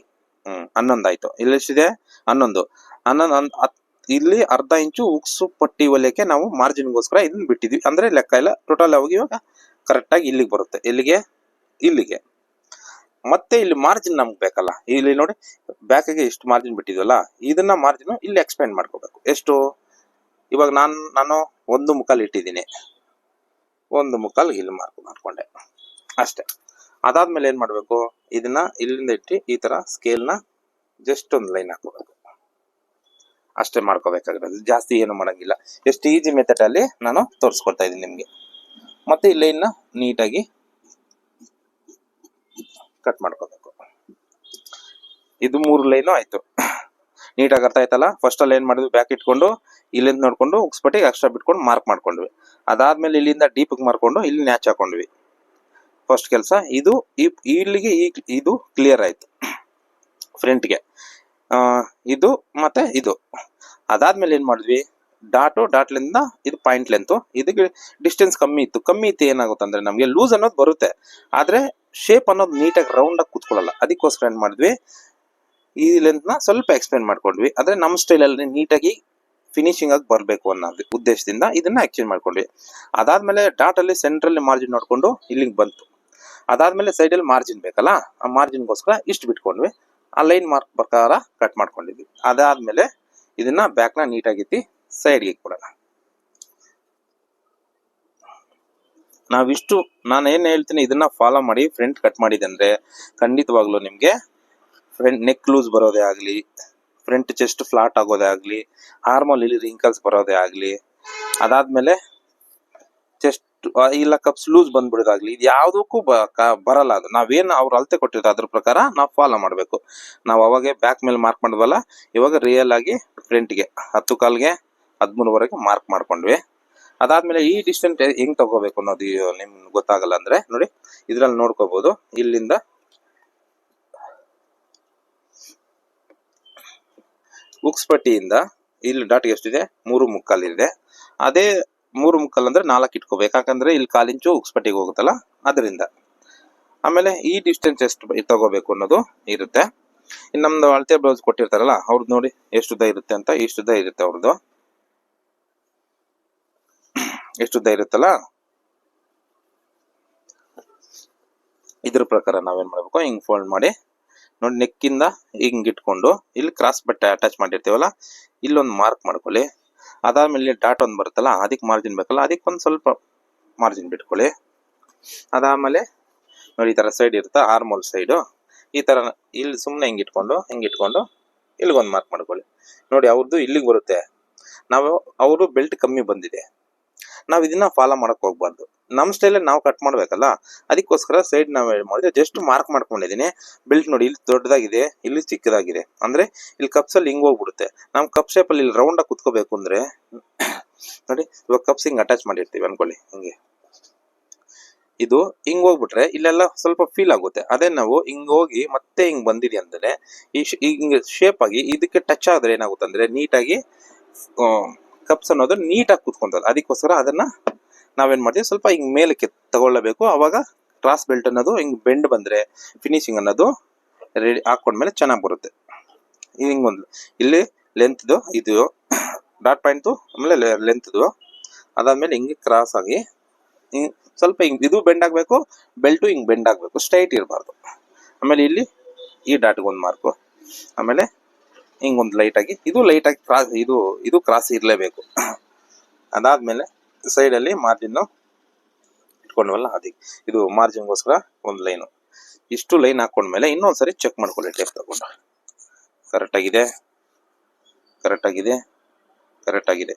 ಹ್ಮ್, ಹನ್ನೊಂದು ಆಯ್ತು. ಇಲ್ಲಿ ಎಷ್ಟಿದೆ? ಹನ್ನೊಂದು. ಹನ್ನೊಂದು, ಹನ್- ಹತ್- ಇಲ್ಲಿ ಅರ್ಧ ಇಂಚು ಉಕ್ಸು ಪಟ್ಟಿ ಹೊಲಿಯಕ್ಕೆ ನಾವು ಮಾರ್ಜಿನ್ಗೋಸ್ಕರ ಇದನ್ನ ಬಿಟ್ಟಿದ್ವಿ. ಅಂದ್ರೆ ಲೆಕ್ಕ ಇಲ್ಲ ಟೋಟಲ್ ಆಗಿ ಇವಾಗ ಕರೆಕ್ಟ್ ಆಗಿ ಇಲ್ಲಿಗೆ ಬರುತ್ತೆ. ಎಲ್ಲಿಗೆ? ಇಲ್ಲಿಗೆ. ಮತ್ತೆ ಇಲ್ಲಿ ಮಾರ್ಜಿನ್ ನಮ್ಗೆ ಬೇಕಲ್ಲ. ಇಲ್ಲಿ ನೋಡಿ ಬ್ಯಾಕಿಗೆ ಇಷ್ಟು ಮಾರ್ಜಿನ್ ಬಿಟ್ಟಿದ್ವಲ್ಲ, ಇದನ್ನ ಮಾರ್ಜಿನ್ ಇಲ್ಲಿ ಎಕ್ಸ್ಪೆಂಡ್ ಮಾಡ್ಕೋಬೇಕು. ಎಷ್ಟು? ಇವಾಗ ನಾನು ನಾನು ಒಂದು ಮುಖಾಲ್ ಇಟ್ಟಿದ್ದೀನಿ. ಒಂದು ಮುಕ್ಕಾಲು ಇಲ್ಲಿ ಮಾರ್ಕ್ ಮಾಡ್ಕೊಂಡೆ. ಅಷ್ಟೇ. ಅದಾದ್ಮೇಲೆ ಏನ್ ಮಾಡ್ಬೇಕು? ಇದನ್ನ ಇಲ್ಲಿಂದ ಇಟ್ಟು ಈ ತರ ಸ್ಕೇಲ್ನ ಜಸ್ಟ್ ಒಂದು ಲೈನ್ ಹಾಕೋಬೇಕು ಅಷ್ಟೇ ಮಾಡ್ಕೋಬೇಕಾಗಿರೋದು. ಜಾಸ್ತಿ ಏನು ಮಾಡಂಗಿಲ್ಲ. ಎಷ್ಟು ಈಜಿ ಮೆಥಡ್ ಅಲ್ಲಿ ನಾನು ತೋರಿಸ್ಕೊಡ್ತಾ ಇದ್ದೀನಿ ನಿಮಗೆ. ಮತ್ತೆ ಈ ಇನ್ನು ನೀಟಾಗಿ ಕಟ್ ಮಾಡ್ಕೋಬೇಕು. ಇದು ಮೂರು ಲೈನು ಆಯ್ತು. ನೀಟಾಗಿ ಅರ್ಥ ಆಯ್ತಲ್ಲ? ಫಸ್ಟ್ ಅಲ್ಲಿ ಏನ್ ಮಾಡಿದ್ವಿ? ಬ್ಯಾಕ್ ಇಟ್ಕೊಂಡು, ಇಲ್ಲಿಂದ ನೋಡ್ಕೊಂಡು ಉಕ್ಸ್ಪಟ್ಟಿಗೆ ಎಕ್ಸ್ಟ್ರಾ ಬಿಟ್ಕೊಂಡು ಮಾರ್ಕ್ ಮಾಡ್ಕೊಂಡ್ವಿ. ಅದಾದ್ಮೇಲೆ ಇಲ್ಲಿಂದ ಡೀಪಿಗೆ ಮಾರ್ಕೊಂಡು, ಇಲ್ಲಿ ನ್ಯಾಚ್ ಹಾಕೊಂಡ್ವಿ. ಫಸ್ಟ್ ಕೆಲಸ, ಇದು ಇಲ್ಲಿಗೆ ಈ ಇದು ಕ್ಲಿಯರ್ ಆಯ್ತು. ಫ್ರಂಟ್ಗೆ ಇದು ಮತ್ತೆ ಇದು. ಅದಾದ್ಮೇಲೆ ಏನು ಮಾಡಿದ್ವಿ? ಡಾಟು ಡಾಟ್ ಲೆಂತ್ ಇದು ಪಾಯಿಂಟ್ ಲೆಂತ್ ಇದಕ್ಕೆ ಡಿಸ್ಟೆನ್ಸ್ ಕಮ್ಮಿ ಇತ್ತು. ಕಮ್ಮಿ ಇತ್ತು ಏನಾಗುತ್ತೆ ಅಂದ್ರೆ ನಮಗೆ ಲೂಸ್ ಅನ್ನೋದು ಬರುತ್ತೆ. ಆದ್ರೆ ಶೇಪ್ ಅನ್ನೋದು ನೀಟಾಗಿ ರೌಂಡಾಗಿ ಕೂತ್ಕೊಳ್ಳಲ್ಲ. ಅದಕ್ಕೋಸ್ಕರ ಏನು ಮಾಡಿದ್ವಿ? ಈ ಲೆಂತ್ನ ಸ್ವಲ್ಪ ಎಕ್ಸ್ಪ್ಲೇನ್ ಮಾಡ್ಕೊಂಡ್ವಿ. ಆದ್ರೆ ನಮ್ಮ ಸ್ಟೈಲ್ ಅಲ್ಲಿ ನೀಟಾಗಿ ಫಿನಿಶಿಂಗ್ ಆಗಿ ಬರಬೇಕು ಅನ್ನೋ ಉದ್ದೇಶದಿಂದ ಇದನ್ನ ಎಕ್ಸ್ಚೇಂಜ್ ಮಾಡ್ಕೊಂಡ್ವಿ. ಅದಾದ್ಮೇಲೆ ಡಾಟ್ ಅಲ್ಲಿ ಸೆಂಟ್ರಲ್ಲಿ ಮಾರ್ಜಿನ್ ನೋಡ್ಕೊಂಡು ಇಲ್ಲಿಗೆ ಬಂತು. ಅದಾದ್ಮೇಲೆ ಸೈಡ್ ಅಲ್ಲಿ ಮಾರ್ಜಿನ್ ಬೇಕಲ್ಲ? ಆ ಮಾರ್ಜಿನ್ಗೋಸ್ಕರ ಇಷ್ಟು ಬಿಟ್ಕೊಂಡ್ವಿ. ಆ ಲೈನ್ ಮಾರ್ಕ್ ಪ್ರಕಾರ ಕಟ್ ಮಾಡ್ಕೊಂಡಿದ್ವಿ. ಅದಾದ್ಮೇಲೆ ಇದನ್ನ ಬ್ಯಾಕ್ನ ನೀಟಾಗಿ ಸೈಡ್ಗೆ ಕೊಡೋಣ. ನಾವಿಷ್ಟು, ನಾನು ಏನ್ ಹೇಳ್ತೀನಿ, ಇದನ್ನ ಫಾಲೋ ಮಾಡಿ ಫ್ರಂಟ್ ಕಟ್ ಮಾಡಿದೆ ಅಂದ್ರೆ ಖಂಡಿತವಾಗ್ಲೂ ನಿಮ್ಗೆ ಫ್ರಂಟ್ ನೆಕ್ ಲೂಸ್ ಬರೋದೇ ಆಗಲಿ ಫ್ರಂಟ್ ಚೆಸ್ಟ್ ಫ್ಲಾಟ್ ಆಗೋದೇ ಆಗ್ಲಿ ಇಲ್ಲಿ ರಿಂಕಲ್ಸ್ ಬರೋದೇ ಆಗಲಿ, ಅದಾದ್ಮೇಲೆ ಚೆಸ್ಟ್ ಇಲ್ಲ ಕಪ್ಸ್ ಲೂಸ್ ಬಂದ್ಬಿಡೋದಾಗ್ಲಿ, ಇದು ಯಾವುದಕ್ಕೂ ಬರಲ್ಲ ಅದು. ನಾವೇನು ಅವ್ರು ಅಳತೆ ಕೊಟ್ಟಿರೋ ಅದ್ರ ಪ್ರಕಾರ ನಾವು ಫಾಲೋ ಮಾಡಬೇಕು. ನಾವು ಅವಾಗೆ ಬ್ಯಾಕ್ ಮೇಲೆ ಮಾರ್ಕ್ ಮಾಡಿದ್ವಲ್ಲ, ಇವಾಗ ರಿಯಲ್ ಆಗಿ ಫ್ರಂಟ್ಗೆ ಹತ್ತು ಕಾಲ್ಗೆ ಹದಿಮೂರುವರೆಗೆ ಮಾರ್ಕ್ ಮಾಡ್ಕೊಂಡ್ವಿ. ಅದಾದ್ಮೇಲೆ ಈ ಡಿಸ್ಟೆನ್ಸ್ ಹೆಂಗ್ ತಗೋಬೇಕು ಅನ್ನೋದು ನಿಮ್ಗೆ ಗೊತ್ತಾಗಲ್ಲ ಅಂದ್ರೆ, ನೋಡಿ, ಇದ್ರಲ್ಲಿ ನೋಡ್ಕೋಬಹುದು ಇಲ್ಲಿಂದ ಉಕ್ಸ್ಪಟ್ಟಿಯಿಂದ ಇಲ್ಲಿ ಡಾಟ್ ಎಷ್ಟಿದೆ? ಮೂರು ಮುಕ್ಕಾಲಿದೆ ಅದೇ ಮೂರು ಮುಕ್ಕಲ್ ಅಂದ್ರೆ ನಾಲ್ಕು ಇಟ್ಕೋಬೇಕು. ಯಾಕಂದ್ರೆ ಇಲ್ಲಿ ಕಾಲಿಂಚು ಉಕ್ಸ್ಪಟ್ಟಿಗೆ ಹೋಗುತ್ತಲ್ಲ? ಅದರಿಂದ. ಆಮೇಲೆ ಈ ಡಿಸ್ಟೆನ್ಸ್ ಎಷ್ಟು ತಗೋಬೇಕು ಅನ್ನೋದು ಇರುತ್ತೆ. ಇನ್ನು ನಮ್ದು ಅಳತೆ ಬ್ಲೌಸ್ ಕೊಟ್ಟಿರ್ತಾರಲ್ಲ, ಅವ್ರದ್ದು ನೋಡಿ ಎಷ್ಟು ಉದ್ದ ಇರುತ್ತೆ ಅಂತ. ಇಷ್ಟು ಉದ್ದ ಇರುತ್ತೆ ಅವ್ರದ್ದು? ಎಷ್ಟು ಉದ್ದ ಇರುತ್ತಲ್ಲ? ಇದ್ರ ಪ್ರಕಾರ ನಾವೇನ್ ಮಾಡ್ಬೇಕು? ಹಿಂಗ್ ಫೋಲ್ಡ್ ಮಾಡಿ ನೋಡಿ ನೆಕ್ಕಿಂದ ಹಿಂಗ್ ಇಟ್ಕೊಂಡು, ಇಲ್ಲಿ ಕ್ರಾಸ್ ಬಟ್ಟೆ ಅಟ್ಯಾಚ್ ಮಾಡಿರ್ತೀವಲ್ಲ, ಇಲ್ಲೊಂದು ಮಾರ್ಕ್ ಮಾಡ್ಕೊಳ್ಳಿ. ಅದಾದ್ಮೇಲೆ ಡಾಟ್ ಒಂದು ಬರುತ್ತಲ್ಲ, ಅದಕ್ಕೆ ಮಾರ್ಜಿನ್ ಬೇಕಲ್ಲ, ಅದಕ್ಕೆ ಒಂದು ಸ್ವಲ್ಪ ಮಾರ್ಜಿನ್ ಬಿಟ್ಕೊಳ್ಳಿ. ಅದಾದ್ಮೇಲೆ ನೋಡಿ ಈ ಥರ ಸೈಡ್ ಇರುತ್ತಾ ಆರ್ಮೋಲ್ ಸೈಡು ಈ ಥರ ಇಲ್ಲಿ ಸುಮ್ಮನೆ ಹಿಂಗೆ ಇಟ್ಕೊಂಡು ಹಿಂಗೆ ಇಟ್ಕೊಂಡು ಇಲ್ಲಿಗೊಂದು ಮಾರ್ಕ್ ಮಾಡ್ಕೊಳ್ಳಿ. ನೋಡಿ ಅವ್ರದ್ದು ಇಲ್ಲಿಗೆ ಬರುತ್ತೆ. ನಾವು, ಅವರು ಬೆಲ್ಟ್ ಕಮ್ಮಿ ಬಂದಿದೆ. ನಾವು ಇದನ್ನ ಫಾಲೋ ಮಾಡೋಕ್ಕೆ ಹೋಗ್ಬಾರ್ದು. ನಮ್ಮ ಸ್ಟೈಲಲ್ಲಿ ನಾವು ಕಟ್ ಮಾಡ್ಬೇಕಲ್ಲ, ಅದಕ್ಕೋಸ್ಕರ ಸೈಡ್ ನಾವು ಮಾಡಿದ್ರೆ ಜಸ್ಟ್ ಮಾರ್ಕ್ ಮಾಡ್ಕೊಂಡಿದೀನಿ ಬೆಲ್ಟ್ ನೋಡಿ ಇಲ್ಲಿ ದೊಡ್ಡದಾಗಿದೆ, ಇಲ್ಲಿ ಚಿಕ್ಕದಾಗಿದೆ. ಅಂದ್ರೆ ಇಲ್ಲಿ ಕಪ್ಸಲ್ಲಿ ಹಿಂಗ್ ಹೋಗ್ಬಿಡುತ್ತೆ. ನಮ್ಮ ಕಪ್ ಶೇಪ್ ಅಲ್ಲಿ ಇಲ್ಲಿ ರೌಂಡ್ ಆಗಿ ಕುತ್ಕೋಬೇಕು ಅಂದ್ರೆ, ನೋಡಿ, ಇವಾಗ ಕಪ್ಸ್ ಹಿಂಗೆ ಅಟ್ಯಾಚ್ ಮಾಡಿರ್ತೀವಿ ಅನ್ಕೊಳ್ಳಿ, ಹಿಂಗೆ. ಇದು ಹಿಂಗ್ ಹೋಗ್ಬಿಟ್ರೆ ಇಲ್ಲೆಲ್ಲ ಸ್ವಲ್ಪ ಫೀಲ್ ಆಗುತ್ತೆ. ಅದೇ ನಾವು ಹಿಂಗ್ ಹೋಗಿ ಮತ್ತೆ ಹಿಂಗ್ ಬಂದಿದೆ ಅಂದ್ರೆ ಈ ಹಿಂಗ್ ಶೇಪ್ ಆಗಿ ಇದಕ್ಕೆ ಟಚ್ ಆದ್ರೆ ಏನಾಗುತ್ತೆ ಅಂದ್ರೆ ನೀಟಾಗಿ ಕಪ್ಸ್ ಅನ್ನೋದು ನೀಟಾಗಿ ಕೂತ್ಕೊಂತದೆ ಅದಕ್ಕೋಸ್ಕರ ಅದನ್ನ ನಾವೇನ್ ಮಾಡ್ತೀವಿ? ಸ್ವಲ್ಪ ಹಿಂಗೆ ಮೇಲಕ್ಕೆ ತಗೊಳ್ಳಬೇಕು. ಆವಾಗ ಕ್ರಾಸ್ ಬೆಲ್ಟ್ ಅನ್ನೋದು ಹಿಂಗೆ ಬೆಂಡ್ ಬಂದ್ರೆ ಫಿನಿಶಿಂಗ್ ಅನ್ನೋದು ರೆಡಿ ಹಾಕೊಂಡ್ಮೇಲೆ ಚೆನ್ನಾಗಿ ಬರುತ್ತೆ. ಹಿಂಗೆ ಒಂದು, ಇಲ್ಲಿ ಲೆಂತ್ದು ಇದು ಡಾಟ್ ಪಾಯಿಂಟು ಆಮೇಲೆ ಲೆಂತ್ದು ಅದಾದ್ಮೇಲೆ ಹಿಂಗೆ ಕ್ರಾಸ್ ಆಗಿ ಹಿಂಗೆ ಸ್ವಲ್ಪ ಹಿಂಗೆ, ಇದು ಬೆಂಡ್ ಆಗಬೇಕು, ಬೆಲ್ಟು ಹಿಂಗೆ ಬೆಂಡ್ ಆಗಬೇಕು ಸ್ಟ್ರೈಟ್ ಇರಬಾರ್ದು. ಆಮೇಲೆ ಇಲ್ಲಿ ಈ ಡಾಟ್ಗೊಂದು ಮಾರ್ಕು ಆಮೇಲೆ ಹಿಂಗೊಂದು ಲೈಟಾಗಿ ಇದು ಲೈಟಾಗಿ ಕ್ರಾಸ್ ಇದು ಇದು ಕ್ರಾಸ್ ಇರಲೇಬೇಕು. ಅದಾದ್ಮೇಲೆ ಸೈಡಲ್ಲಿ ಮಾರ್ಜಿನ್ ಇಟ್ಕೊಂಡ್ವಲ್ಲ, ಅದಕ್ಕೆ. ಇದು ಮಾರ್ಜಿನ್ಗೋಸ್ಕರ ಒಂದು ಲೈನು ಇಷ್ಟು ಲೈನ್ ಹಾಕೊಂಡ್ಮೇಲೆ ಇನ್ನೊಂದ್ಸರಿ ಚೆಕ್ ಮಾಡ್ಕೊಳ್ಳಿ ಟೇಪ್ ತಗೊಂಡು. ಕರೆಕ್ಟಾಗಿದೆ ಆಗಿದೆ? ಕರೆಕ್ಟ್ ಆಗಿದೆ? ಕರೆಕ್ಟ್ ಆಗಿದೆ.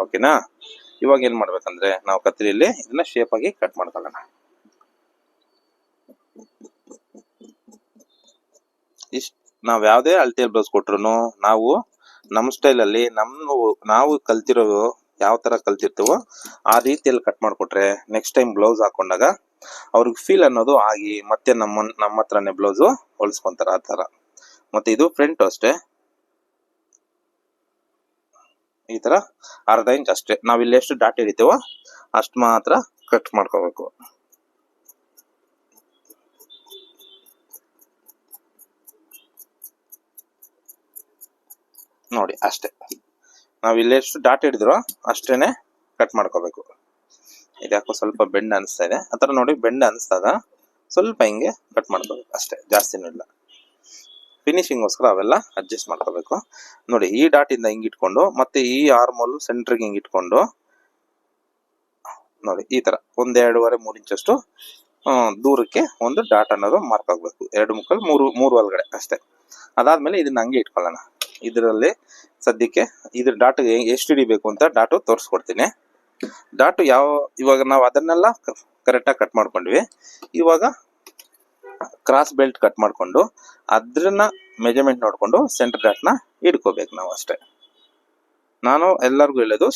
ಓಕೆನಾ ಇವಾಗ ಏನು ಮಾಡ್ಬೇಕಂದ್ರೆ, ನಾವು ಕತ್ತರಿಯಲ್ಲಿ ಇದನ್ನ ಶೇಪ್ ಆಗಿ ಕಟ್ ಮಾಡ್ಕೊಳ್ಳೋಣ. ಇಷ್ಟು, ನಾವು ಯಾವುದೇ ಅಳತೆ ಬ್ಲೌಸ್ ಕೊಟ್ರು ನಾವು ನಮ್ಮ ಸ್ಟೈಲಲ್ಲಿ ನಮ್ಮ ನಾವು ಕಲ್ತಿರೋ ಯಾವ ತರ ಕಲ್ತಿರ್ತೀವೋ ಆ ರೀತಿಯಲ್ಲಿ ಕಟ್ ಮಾಡ್ಕೊಟ್ರೆ ನೆಕ್ಸ್ಟ್ ಟೈಮ್ ಬ್ಲೌಸ್ ಹಾಕೊಂಡಾಗ ಅವ್ರಿಗೆ ಫೀಲ್ ಅನ್ನೋದು ಆಗಿ ಮತ್ತೆ ನಮ್ಮ ನಮ್ಮ ಹತ್ರನೇ ಬ್ಲೌಸು ಹೊಲ್ಸ್ಕೊಂತಾರ ಆ ತರ. ಮತ್ತೆ ಇದು ಫ್ರಂಟ್ ಅಷ್ಟೇ. ಈ ತರ ಅರ್ಧ ಇಂಚ್ ಅಷ್ಟೇ. ನಾವಿಲ್ಲಿ ಎಷ್ಟು ಡಾಟ್ ಹಿಡಿತೀವೋ ಅಷ್ಟು ಮಾತ್ರ ಕಟ್ ಮಾಡ್ಕೋಬೇಕು. ನೋಡಿ, ಅಷ್ಟೇ. ನಾವ್ ಇಲ್ಲಿ ಎಷ್ಟು ಡಾಟ್ ಹಿಡಿದ್ರು ಅಷ್ಟೇನೆ ಕಟ್ ಮಾಡ್ಕೋಬೇಕು. ಇದ್ಯಾಕೋ ಸ್ವಲ್ಪ ಬೆಂಡ್ ಅನಿಸ್ತಾ ಇದೆ. ಆ ಥರ ನೋಡಿ ಬೆಂಡ್ ಅನಿಸ್ದಾಗ ಸ್ವಲ್ಪ ಹಿಂಗೆ ಕಟ್ ಮಾಡ್ಕೋಬೇಕು. ಅಷ್ಟೇ, ಜಾಸ್ತಿನೂ ಇಲ್ಲ. ಫಿನಿಶಿಂಗ್ಗೋಸ್ಕರ ಅವೆಲ್ಲ ಅಡ್ಜಸ್ಟ್ ಮಾಡ್ಕೋಬೇಕು. ನೋಡಿ, ಈ ಡಾಟಿಂದ ಹಿಂಗೆ ಇಟ್ಕೊಂಡು, ಮತ್ತೆ ಈ ಆರ್ಮೋಲು ಸೆಂಟ್ರಿಗೆ ಹಿಂಗೆ ಇಟ್ಕೊಂಡು, ನೋಡಿ, ಈ ತರ ಒಂದು ಎರಡೂವರೆ, ಮೂರು ಇಂಚಷ್ಟು ದೂರಕ್ಕೆ ಒಂದು ಡಾಟ್ ಅನ್ನೋದು ಮಾರ್ಕ್ ಆಗಬೇಕು. ಎರಡು ಮುಕ್ಕಲ್, ಮೂರು ಮೂರು ಒಳಗಡೆ ಅಷ್ಟೇ. ಅದಾದ್ಮೇಲೆ ಇದನ್ನ ಹಂಗೆ ಇಟ್ಕೊಳ್ಳೋಣ. ಇದರಲ್ಲಿ ಸದ್ಯಕ್ಕೆ ಇದ್ರ ಡಾಟ್ ಎಷ್ಟು ಹಿಡಿಬೇಕು ಅಂತ ಡಾಟು ತೋರಿಸ್ಕೊಡ್ತೀನಿ. ಡಾಟು ಯಾವ, ಇವಾಗ ನಾವು ಅದನ್ನೆಲ್ಲ ಕರೆಕ್ಟಾಗಿ ಕಟ್ ಮಾಡ್ಕೊಂಡ್ವಿ. ಇವಾಗ ಕ್ರಾಸ್ ಬೆಲ್ಟ್ ಕಟ್ ಮಾಡಿಕೊಂಡು ಅದ್ರನ್ನ ಮೆಜರ್ಮೆಂಟ್ ನೋಡಿಕೊಂಡು ಸೆಂಟರ್ ಡಾಟ್ನ ಹಿಡ್ಕೋಬೇಕು ನಾವು ಅಷ್ಟೇ. ನಾನು ಎಲ್ಲರಿಗೂ ಹೇಳೋದು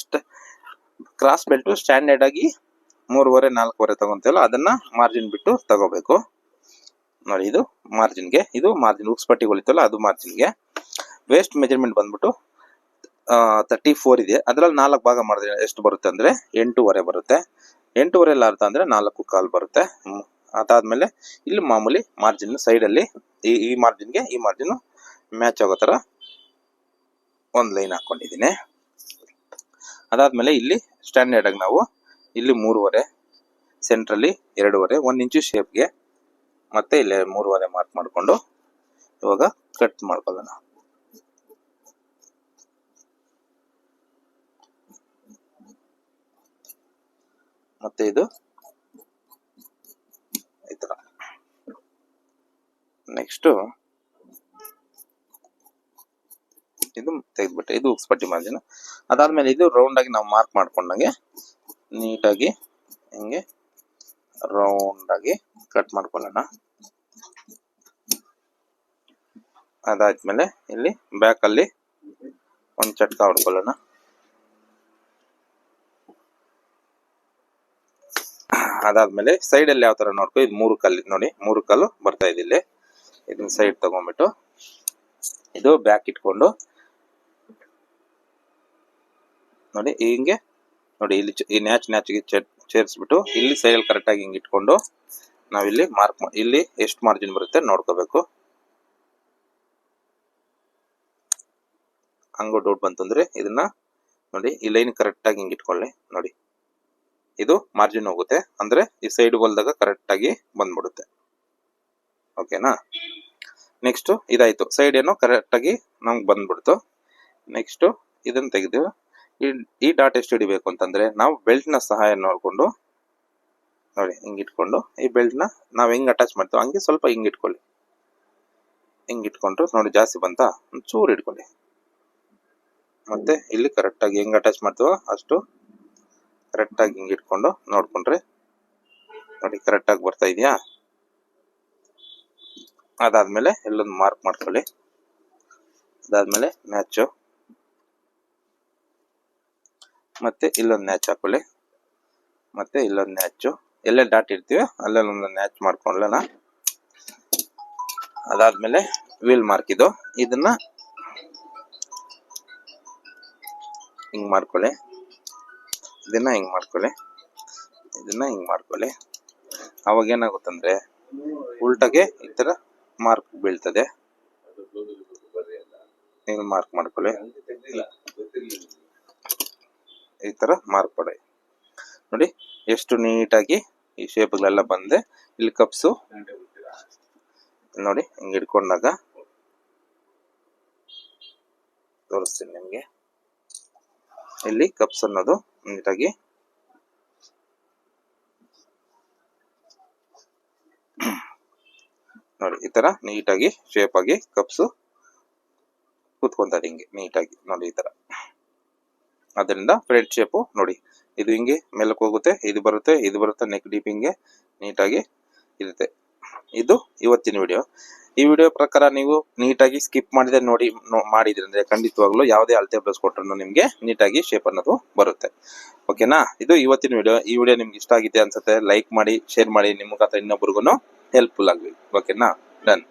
ಕ್ರಾಸ್ ಬೆಲ್ಟು ಸ್ಟ್ಯಾಂಡರ್ಡ್ ಆಗಿ ಮೂರುವರೆ, ನಾಲ್ಕೂವರೆ ತಗೊಂತೀವಲ್ಲ, ಅದನ್ನ ಮಾರ್ಜಿನ್ ಬಿಟ್ಟು ತಗೋಬೇಕು. ನೋಡಿ, ಇದು ಮಾರ್ಜಿನ್ಗೆ ಇದು ಮಾರ್ಜಿನ್ ಉಕ್ಸ್ ಪಟ್ಟಿ ಅದು ಮಾರ್ಜಿನ್ಗೆ ವೇಸ್ಟ್ ಮೆಜರ್ಮೆಂಟ್ ಬಂದ್ಬಿಟ್ಟು ತರ್ಟಿ ಫೋರ್ ಇದೆ. ಅದರಲ್ಲಿ ನಾಲ್ಕು ಭಾಗ ಮಾಡಿದ್ರೆ ಎಷ್ಟು ಬರುತ್ತೆ ಅಂದರೆ ಎಂಟೂವರೆ ಬರುತ್ತೆ. ಎಂಟೂವರೆ ಅರ್ಥ ಅಂದ್ರೆ ನಾಲ್ಕು ಕಾಲ್ ಬರುತ್ತೆ. ಅದಾದಮೇಲೆ ಇಲ್ಲಿ ಮಾಮೂಲಿ ಮಾರ್ಜಿನ್ ಸೈಡಲ್ಲಿ ಈ ಈ ಮಾರ್ಜಿನ್ಗೆ ಈ ಮಾರ್ಜಿನ್ ಮ್ಯಾಚ್ ಆಗೋ ಥರ ಒಂದು ಲೈನ್ ಹಾಕ್ಕೊಂಡಿದ್ದೀನಿ ಅದಾದಮೇಲೆ ಇಲ್ಲಿ ಸ್ಟ್ಯಾಂಡರ್ಡಾಗಿ ನಾವು ಇಲ್ಲಿ ಮೂರುವರೆ ಸೆಂಟ್ರಲ್ಲಿ ಎರಡೂವರೆ, ಒಂದು ಇಂಚು ಶೇಪ್ಗೆ ಮತ್ತೆ ಇಲ್ಲಿ ಮೂರುವರೆ ಮಾರ್ಕ್ ಮಾಡಿಕೊಂಡು ಇವಾಗ ಕಟ್ ಮಾಡ್ಕೊಳ್ಳೋಣ. ಮತ್ತೆ ಇದು? ಈ ತರ. ನೆಕ್ಸ್ಟ್ ಇದು ತೆಗೆದ್ಬಿಟ್ಟೆ, ಇದು ಉಕ್ಸ್ಪಟ್ಟಿ ಮಾರ್ಜಿನ್. ಅದಾದ್ಮೇಲೆ ಇದು ರೌಂಡ್ ಆಗಿ ನಾವು ಮಾರ್ಕ್ ಮಾಡ್ಕೊಂಡಂಗೆ ನೀಟಾಗಿ ಹಿಂಗೆ ರೌಂಡ್ ಆಗಿ ಕಟ್ ಮಾಡ್ಕೊಳ್ಳೋಣ. ಅದಾದ್ಮೇಲೆ ಇಲ್ಲಿ ಬ್ಯಾಕ್ ಅಲ್ಲಿ ಒಂದ್ ಚಟ್ಕ ಹೊಡ್ಕೊಳ್ಳೋಣ. ಅದಾದ್ಮೇಲೆ ಸೈಡ್ ಅಲ್ಲಿ ಯಾವ ತರ ನೋಡ್ಕೊ, ಇದು ಮೂರು ಕಲ್ಲು, ನೋಡಿ, ಮೂರು ಕಲ್ಲು ಬರ್ತಾ ಇದೆ ಇಲ್ಲಿ. ಇದನ್ನ ಸೈಡ್ ತಗೊಂಡ್ಬಿಟ್ಟು ಇದು ಬ್ಯಾಕ್ ಇಟ್ಕೊಂಡು, ನೋಡಿ, ಹಿಂಗೆ, ನೋಡಿ, ಇಲ್ಲಿ ಈ ನ್ಯಾಚ್ ನ್ಯಾಚ್ಗೆ ಸೇರಿಸ್ಬಿಟ್ಟು ಇಲ್ಲಿ ಸೈಡ್ ಕರೆಕ್ಟ್ ಆಗಿ ಹಿಂಗೆ ಇಟ್ಕೊಂಡು ನಾವಿಲ್ಲಿ ಮಾರ್ಕ್ ಇಲ್ಲಿ ಎಷ್ಟು ಮಾರ್ಜಿನ್ ಬರುತ್ತೆ ನೋಡ್ಕೋಬೇಕು. ಹಂಗೋ ಡೌಟ್ ಬಂತಂದ್ರೆ ಇದನ್ನ ನೋಡಿ, ಈ ಲೈನ್ ಕರೆಕ್ಟಾಗಿ ಹಿಂಗೆ ಇಟ್ಕೊಳ್ಳಿ, ನೋಡಿ. ಇದು ಮಾರ್ಜಿನ್ ಹೋಗುತ್ತೆ. ಅಂದ್ರೆ ಈ ಸೈಡ್ ಹೊಲ್ದಾಗ ಕರೆಕ್ಟ್ ಆಗಿ ಬಂದ್ಬಿಡುತ್ತೆ. ಓಕೆನಾ ನೆಕ್ಸ್ಟ್ ಇದಾಯ್ತು. ಸೈಡ್ ಏನೋ ಕರೆಕ್ಟ್ ಆಗಿ ನಮ್ಗೆ ಬಂದ್ಬಿಡ್ತು. ನೆಕ್ಸ್ಟ್ ಇದನ್ನ ತೆಗೆದು, ಈ ಡಾಟ್ ಎಷ್ಟು ಹಿಡಿಬೇಕು ಅಂತಂದ್ರೆ ನಾವು ಬೆಲ್ಟ್ನ ಸಹಾಯ ನೋಡ್ಕೊಂಡು, ನೋಡಿ, ಹಿಂಗ್ ಇಟ್ಕೊಂಡು, ಈ ಬೆಲ್ಟ್ನ ನಾವ್ ಹೆಂಗ್ ಅಟ್ಯಾಚ್ ಮಾಡ್ತೀವಿ ಹಂಗೆ ಸ್ವಲ್ಪ ಹಿಂಗ್ ಇಟ್ಕೊಳ್ಳಿ. ಹಿಂಗ್ ಇಟ್ಕೊಂಡ್ರು ನೋಡಿ ಜಾಸ್ತಿ ಬಂತಾ? ಒಂದು ಚೂರು ಇಟ್ಕೊಳ್ಳಿ. ಮತ್ತೆ ಇಲ್ಲಿ ಕರೆಕ್ಟ್ ಆಗಿ ಹೆಂಗ್ ಅಟ್ಯಾಚ್ ಮಾಡ್ತೀವೋ ಅಷ್ಟು ಕರೆಕ್ಟ್ ಆಗಿ ಹಿಂಗ್ ಇಟ್ಕೊಂಡು ನೋಡ್ಕೊಂಡ್ರೆ ನೋಡಿ ಕರೆಕ್ಟಾಗಿ ಬರ್ತಾ ಇದೆಯಾ? ಅದಾದ್ಮೇಲೆ ಎಲ್ಲೊಂದು ಮಾರ್ಕ್ ಮಾಡ್ಕೊಳ್ಳಿ. ಅದಾದ್ಮೇಲೆ ಮ್ಯಾಚು ಮತ್ತೆ ಇಲ್ಲೊಂದು ಮ್ಯಾಚ್ ಹಾಕೊಳ್ಳಿ. ಮತ್ತೆ ಇಲ್ಲೊಂದು ನ್ಯಾಚು ಎಲ್ಲೇ ಡಾಟ್ ಇರ್ತೀವಿ ಅಲ್ಲೆಲ್ಲ ನ್ಯಾಚ್ ಮಾಡ್ಕೊಳ್ಳೋಣ ಅದಾದ್ಮೇಲೆ ವೀಲ್ ಮಾರ್ಕ್ ಇದು. ಇದನ್ನ ಹಿಂಗ್ ಮಾಡ್ಕೊಳ್ಳಿ. ಇದನ್ನ ಹಿಂಗ್ ಮಾಡ್ಕೊಳ್ಳಿ. ಇದನ್ನ ಹಿಂಗ್ ಮಾಡ್ಕೊಳ್ಳಿ. ಅವಾಗ ಏನಾಗುತ್ತಂದ್ರೆ ಉಲ್ಟಗೆ ಈ ತರ ಮಾರ್ಕ್ ಬೀಳ್ತದೆ. ಹಿಂಗ್ ಮಾರ್ಕ್ ಮಾಡ್ಕೊಳ್ಳಿ. ಈ ತರ ಮಾರ್ಕ್ ಕೊಡಿ ನೋಡಿ, ಎಷ್ಟು ನೀಟಾಗಿ ಈ ಶೇಪ್ಗಳೆಲ್ಲ ಬಂದೆ ಇಲ್ಲಿ ಕಪ್ಸು ನೋಡಿ, ಹಿಂಗ್ ಹಿಡ್ಕೊಂಡಾಗ ತೋರಿಸ್ತೀನಿ ನಿಮ್ಗೆ. ಇಲ್ಲಿ ಕಪ್ಸ್ ಅನ್ನೋದು ನೀಟಾಗಿ. ನೋಡಿ, ಈ ತರ ನೀಟಾಗಿ ಶೇಪ್ ಆಗಿ ಕಪ್ಸು ಕೂತ್ಕೊಂತಾರೆ ಹಿಂಗೆ, ನೀಟಾಗಿ, ನೋಡಿ ಈ ತರ. ಅದರಿಂದ ಫ್ರೆಡ್ ಶೇಪು ನೋಡಿ, ಇದು ಹಿಂಗೆ ಮೇಲಕ್ಕೆ ಹೋಗುತ್ತೆ, ಇದು ಬರುತ್ತೆ ಇದು ಬರುತ್ತೆ ನೆಕ್ ಡೀಪ್ ಹಿಂಗೆ, ನೀಟಾಗಿ ಇರುತ್ತೆ. ಇದು ಇವತ್ತಿನ ವಿಡಿಯೋ ಈ ವಿಡಿಯೋ ಪ್ರಕಾರ ನೀವು ನೀಟಾಗಿ ಸ್ಕಿಪ್ ಮಾಡಿದ್ರೆ ನೋಡಿ ಮಾಡಿದ್ರೆ ಅಂದ್ರೆ ಖಂಡಿತವಾಗ್ಲೂ ಯಾವುದೇ ಅಳತೆ ಬ್ರಷ್ ನಿಮಗೆ ನಿಮ್ಗೆ ನೀಟಾಗಿ ಶೇಪ್ ಅನ್ನೋದು ಬರುತ್ತೆ. ಓಕೆನಾ ಇದು ಇವತ್ತಿನ ವಿಡಿಯೋ ಈ ವಿಡಿಯೋ ನಿಮ್ಗೆ ಇಷ್ಟ ಆಗಿದೆ ಅನ್ಸುತ್ತೆ ಲೈಕ್ ಮಾಡಿ ಶೇರ್ ಮಾಡಿ, ನಿಮ್ಮ ಅಥವಾ ಇನ್ನೊಬ್ರಿಗೂ ಹೆಲ್ಪ್ಫುಲ್ ಆಗಲಿ. ಓಕೆನಾ ಡನ್